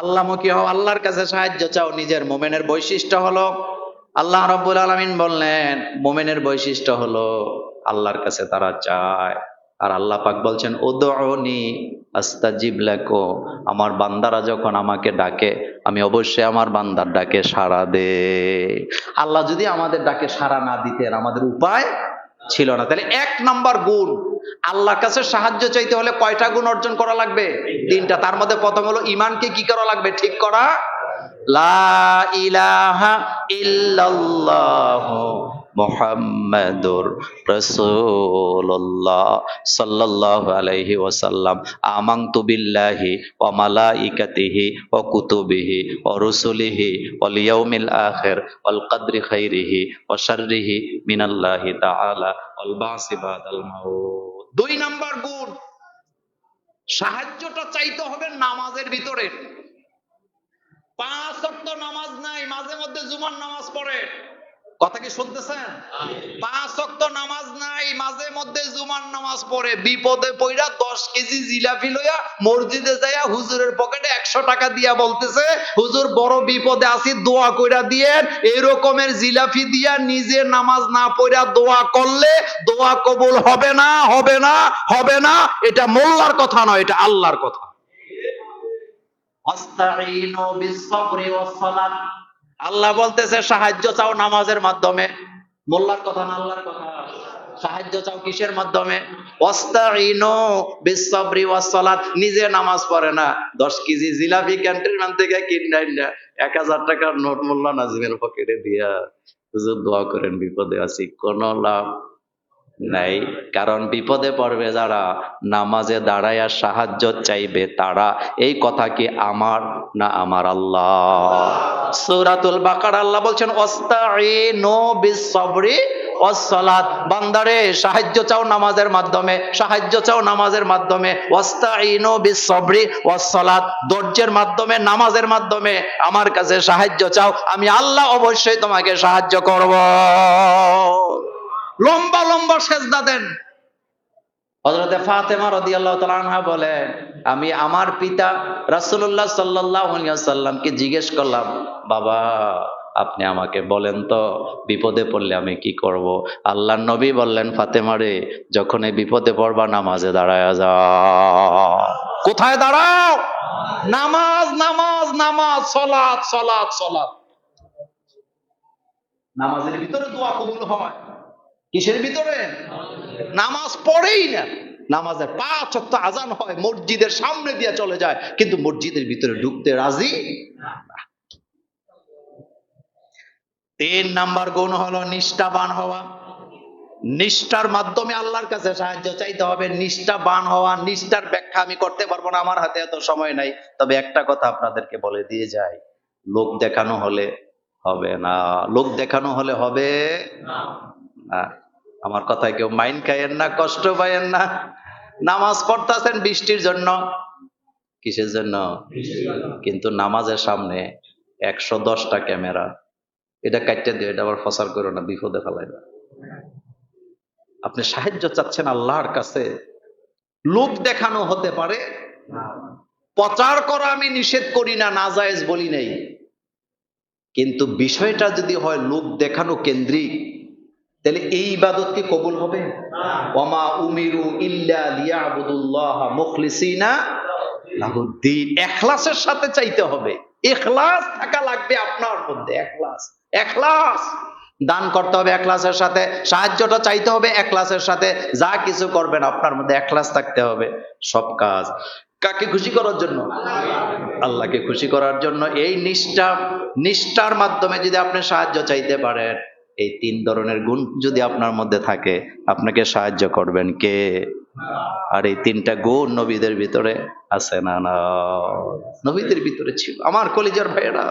আল্লাহমুখী হও, আল্লাহর কাছে সাহায্য চাও, নিজের মোমেনের বৈশিষ্ট্য হলো, আল্লাহ রব্বুল আলমিন বললেন, মোমেনের বৈশিষ্ট্য হলো, আল্লাহর কাছে তারা চায়। আর আল্লাহ পাক বলছেন ওদনি আস্তাজিব লেখো আমার বান্দারা যখন আমাকে ডাকে, আমি অবশ্যই আমার বান্দার ডাকে সাড়া দে। আল্লাহ যদি আমাদের ডাকে সাড়া না দিতেন, আমাদের উপায় ছিল না। তাহলে এক নাম্বার গুণ। আল্লাহর কাছে সাহায্য চাইতে হলে কয়টা গুণ অর্জন করা লাগবে? তিনটা। তার মধ্যে প্রথম হলো ইমানকে কি করা লাগবে? ঠিক করা? লা ইলাহা ইল্লাল্লাহ মুহাম্মাদুর রাসূলুল্লাহ সাল্লাল্লাহু আলাইহি ওয়াসাল্লাম। আমানতু বিল্লাহি মালা ইকাতিহি ওয়া কুতুবিহি ওয়া রুসুলিহি ওয়াল ইয়াউমিল আখির ওয়াল কদরি খাইরিহি ওয়া শাররিহি মিনাল্লাহি তাআলা দুই নাম্বার গুণ, সাহায্যটা চাইতে হবে নামাজের ভিতরে। পাঁচ নামাজ নাই, মাঝে মধ্যে জুমার নামাজ পড়ে। কথা কি শুনতেছেন? পাঁচ ওয়াক্ত নামাজ নাই মাঝে মধ্যে জুমার নামাজ পড়ে। বিপদে পইরা দশ কেজি জিলাপি লইয়া মসজিদে যাইয়া হুজুরের পকেটে একশো টাকা দিয়া বলতেছে হুজুর বড় বিপদে আছি দোয়া কইরা দিয়ে এরকমের জিলাপি দিয়া নিজে নামাজ না পড়া দোয়া করলে দোয়া কবুল হবে না হবে না হবে না। এটা মোল্লার কথা নয় এটা আল্লাহর কথা। আল্লাহ বলতেছে, সাহায্য চাও নামাজের মাধ্যমে। মোল্লার কথা না আল্লাহর কথা? সাহায্য চাও কিসের মাধ্যমে? নিজে নামাজ পড়ে না। 10 কেজি জিলাপি ক্যান্টিন থেকে কিনাই না 1000 টাকার নোট মোল্লা নাজিমের পকেটে দিয়া, হুজুর দোয়া করেন, বিপদে আছি, কোন লাভ নাই। কারণ বিপদে পড়বে যারা, নামাজে দাঁড়াইয়া সাহায্য চাইবে তারা। এই কথা কি আমার না আমার আল্লাহ? সূরাতুল বাকারা আল্লাহ বলছেন বান্দারে, সাহায্য চাও নামাজের মাধ্যমে, সাহায্য চাও নামাজের মাধ্যমে। ধৈর্যের মাধ্যমে, নামাজের মাধ্যমে আমার কাছে সাহায্য চাও, আমি আল্লাহ অবশ্যই তোমাকে সাহায্য করব। সেজদা দেন। হযরতে ফাতেমা রাদিয়াল্লাহু তাআলা আনহা বলে আমি আমার পিতা আলাইহি ওয়াসাল্লামকে জিজ্ঞেস করলাম বাবা আপনি আমাকে বলেন তো বিপদে পড়লে আমি কি করব? আল্লাহর নবী বললেন ফাতেমা রে যখন এই বিপদে পড়বা নামাজে দাঁড়ায়া যাও। কোথায় দাঁড়াও? নামাজ নামাজ নামাজ সলাৎ সলাৎ সলাৎ। নামাজের ভিতরে দোয়া কবুল হয়। কিসের ভিতরে? নামাজ পড়েই না। নামাজের পাঁচ অক্ত আজান হয়, মসজিদের সামনে দিয়ে চলে যায়, কিন্তু মসজিদের ভিতরে ঢুকতে রাজি তিন নাম্বার গুণ হলো নিষ্ঠাবান হওয়া। নিষ্ঠার মাধ্যমে আল্লাহর কাছে সাহায্য চাইতে হবে। নিষ্ঠাবান হওয়া, নিষ্ঠার ব্যাখ্যা আমি করতে পারব না, আমার হাতে এত সময় নাই। তবে একটা কথা আপনাদেরকে বলে দিয়ে যাই, লোক দেখানো হলে হবে না। লোক দেখানো হলে হবে না। আমার কথায় কেউ মাইন্ড খাইয়েন না, কষ্ট পাইয়েন না। নামাজ পড়তেছেন বৃষ্টির জন্য। কিসের জন্য? কিন্তু নামাজের সামনে একশো দশটা ক্যামেরা। এটা কাটতে দিও, এটা আবার ফসার করো না, বিপদে ফেলাই না আপনি সাহায্য চাচ্ছেন আল্লাহর কাছে। লোক দেখানো হতে পারে। প্রচার করা আমি নিষেধ করি না, নাজায়েজ বলি নাই। কিন্তু বিষয়টা যদি হয় লোক দেখানো কেন্দ্রিক তাহলে এই ইবাদত কি কবুল হবে? ওমা উমিরু ইল্লা লিয়াবুদুল্লাহ মুখলিসিনা লাহুদ্দিন। এখলাসের সাথে চাইতে হবে। এখলাস থাকা লাগবে আপনার মধ্যে, এখলাস। এখলাস! দান করতে হবে একলাসের সাথে, সাহায্যটা চাইতে হবে একলাসের সাথে। যা কিছু করবেন আপনার মধ্যে একলাস থাকতে হবে। সব কাজ। কাকে খুশি করার জন্য? আল্লাহকে খুশি করার জন্য। এই নিষ্ঠা, নিষ্ঠার মাধ্যমে যদি আপনি সাহায্য চাইতে পারেন। এই তিন ধরনের গুণ যদি আপনার মধ্যে থাকে, আপনাকে সাহায্য করবেন কে? আর এই তিনটা গুণ নবীদের ভিতরে আছে না না? নবীদের ভিতরে ছিল। আমার কলিজার ভাইয়েরা,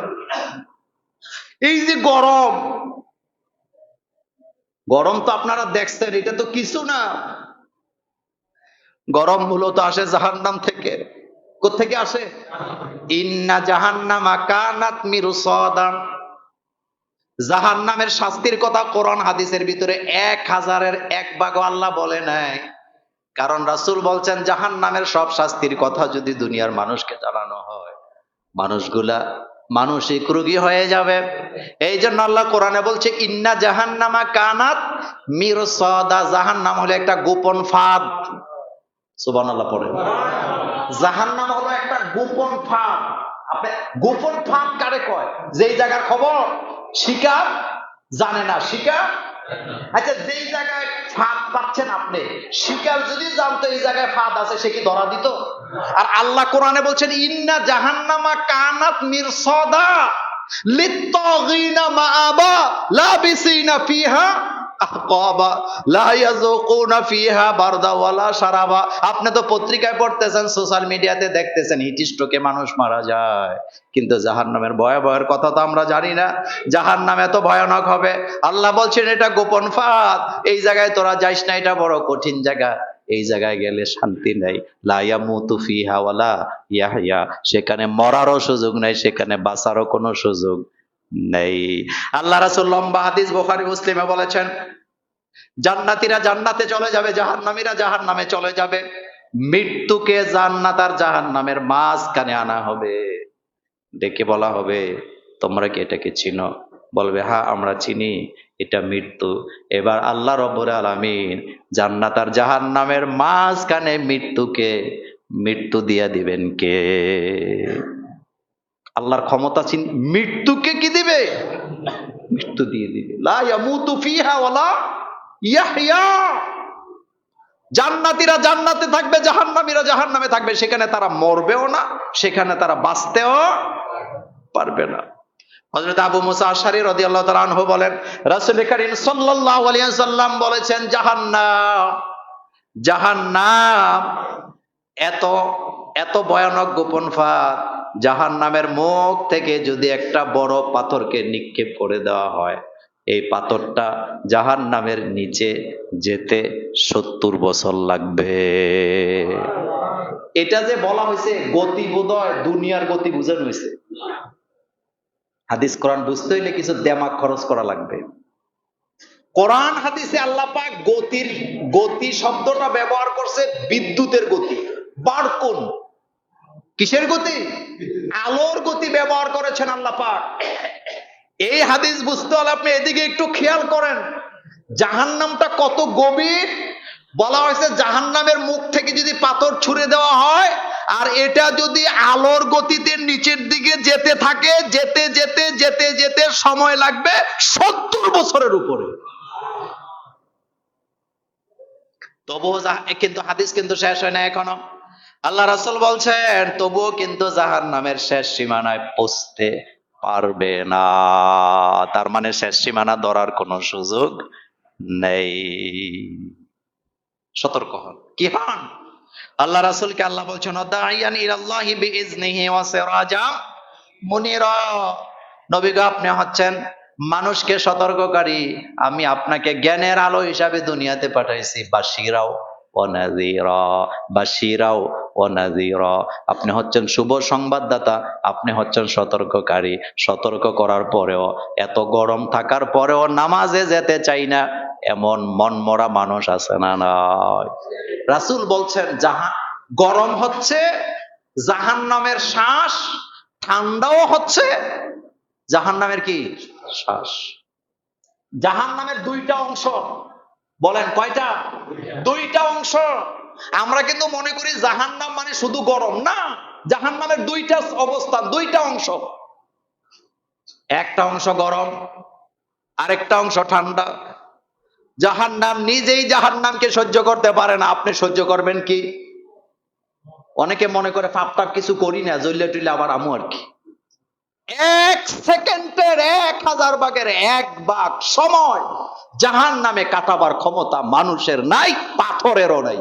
এই যে গরম গরম তো আপনারা দেখছেন, এটা তো কিছু না। গরম মূলত আসে জাহান্নাম থেকে। কোথেকে আসে? ইন্না জাহান্নামা কানাত মিরুসাদান। জাহান নামের শাস্তির কথা কোরআন হাদিসের ভিতরে এক হাজারের এক ভাগ আল্লাহ বলে নাই। কারণ রাসুল বলছেন জাহান নামের সব শাস্তির কথা যদি দুনিয়ার মানুষকে জানানো হয়, মানুষগুলা মানসিক রোগী হয়ে যাবে। এই জন্য আল্লাহ কোরআনে বলছে, ইন্না জাহান্নামা কানাত মির সদা জাহান্নাম হলো একটা গোপন ফাঁদ। সুবান আল্লাহ পড়ে। জাহান্নাম হলো একটা গোপন ফাঁদ। আপনি গোপন ফাঁদ কারে কয়? যেই জায়গার খবর? শিকার জানে না, শিকার? আচ্ছা যেই জায়গায় ফাঁদ পাচ্ছেন আপনি, শিকার যদি জানতো এই জায়গায় ফাঁদ আছে, সে কি ধরা দিত? আর আল্লাহ কোরআনে বলছেন, ইন্না জাহান্নামা কানাত মিরসাদা লিত্তাগিনা মাআবা, লাবিসিনা ফিহা আপনি তো পত্রিকায় পড়তেছেন, সোশ্যাল মিডিয়াতে দেখতেছেন হিট মানুষ মারা যায়। কিন্তু জাহান্নামের ভয়াবহের কথা তো আমরা জানি না। জাহান্নাম এত ভয়ানক হবে। আল্লাহ বলছেন, এটা গোপন ফাঁদ। এই জায়গায় তোরা যাইস না, এটা বড় কঠিন জায়গা। এই জায়গায় গেলে শান্তি নাই। লাইয়া মুতু হাওয়ালা ওয়ালা ইয়াহইয়া। সেখানে মরারও সুযোগ নাই, সেখানে বাঁচারও কোনো সুযোগ নেই। আল্লাহ রাসূল লম্বা হাদিস বুখারী, মুসলিমে বলেছেন, জান্নাতীরা জান্নাতে চলে যাবে, জাহান্নামীরা জাহান্নামে চলে যাবে। মৃত্যুকে জান্নাত আর জাহান্নামের মাঝখানে আনা হবে। ডেকে বলা হবে, তোমরা কি এটাকে চিনো? বলবে হ্যাঁ আমরা চিনি, এটা মৃত্যু। এবার আল্লাহ রব্বুল আলামিন জান্নাত আর জাহান্নামের মাঝখানে মৃত্যুকে মৃত্যু দিয়া দিবেন কে? আল্লাহর ক্ষমতা চিন, মৃত্যুকে কি দিবে? মৃত্যু দিয়ে দিবে। জান্নাতীরা জান্নাতে থাকবে, জাহান্নামীরা জাহান্নামে থাকবে। সেখানে তারা মরবেও না, সেখানে তারা বাঁচতেও পারবে না। হযরত আবু মুসা আশারী রাদিয়াল্লাহু তাআলা আনহু বলেন, রাসূল করিম আলাইহি সাল্লাম বলেছেন, জাহান্নাম জাহান্নাম এত এত ভয়ানক গোপন ফাঁদ। জাহান্নামের মুখ থেকে যদি একটা বড় পাথরকে নিক্ষেপ করে দেওয়া হয়, এই পাথরটা জাহান্নামের নিচে যেতে সত্তর বছর লাগবে। এটা যে বলা হয়েছে গতি বোধহয় দুনিয়ার গতি বুঝানো হয়েছে। হাদিস কোরআন বুঝতে হইলে কিছু দেমাগ খরচ করা লাগবে। কোরআন হাদিসে আল্লাহ পাক গতির, গতি শব্দটা ব্যবহার করছে বিদ্যুতের গতি, বারকুন। কিসের গতি? আলোর গতি ব্যবহার করেছেন আল্লাহ পাক। এই হাদিস বুঝতে হলে আপনি এদিকে একটু খেয়াল করেন। জাহান্নামটা কত গভীর? বলা হয়েছে জাহান্নামের মুখ থেকে যদি পাথর ছুড়ে দেওয়া হয়, আর এটা যদি আলোর গতিতে নিচের দিকে যেতে থাকে, যেতে যেতে যেতে যেতে সময় লাগবে সত্তর বছরের উপরে। তবুও কিন্তু হাদিস কিন্তু শেষ হয় না এখনও। আল্লাহ রাসুল বলছেন, তবুও কিন্তু জাহান নামের শেষ সীমানায় পৌঁছতে পারবে না। তার মানে শেষ সীমানা ধরার কোনো সুযোগ নেই। সতর্ক হন। কি হন? আল্লাহ রাসূলকে আল্লাহ বলছেন মুনিরা। নবী আপনি হচ্ছেন মানুষকে সতর্ককারী। আমি আপনাকে জ্ঞানের আলো হিসাবে দুনিয়াতে পাঠাইছি, বাশিরাও ও নাজিরা বাশিরাও ও নাজিরা আপনি হচ্ছেন শুভ সংবাদদাতা, আপনি হচ্ছেন সতর্ককারী। সতর্ক করার পরেও, এত গরম থাকার পরেও নামাজে যেতে চাই না, এমন মনমরা মানুষ আছে না নয় রাসূল বলছেন জাহান গরম হচ্ছে, জাহান্নামের শ্বাস, ঠান্ডাও হচ্ছে। জাহান্নামের কি? শ্বাস। জাহান্নামের দুইটা অংশ, বলেন কয়টা? দুইটা অংশ। আমরা কিন্তু মনে করি জাহান্নাম মানে শুধু গরম। না, জাহান্নামের দুইটা অবস্থান, দুইটা অংশ। একটা অংশ গরম, আরেকটা অংশ ঠান্ডা। জাহান্নাম নিজেই জাহান্নামকে সহ্য করতে পারে না। আপনি সহ্য করবেন কি? অনেকে মনে করে ফাপ টাপ কিছু করি না জল্লে টুলে আবার আমু আর কি। এক সেকেন্ডের এক হাজার ভাগের এক ভাগ সময় জাহান নামে কাটাবার ক্ষমতা মানুষের নাই, পাথরেরও নাই।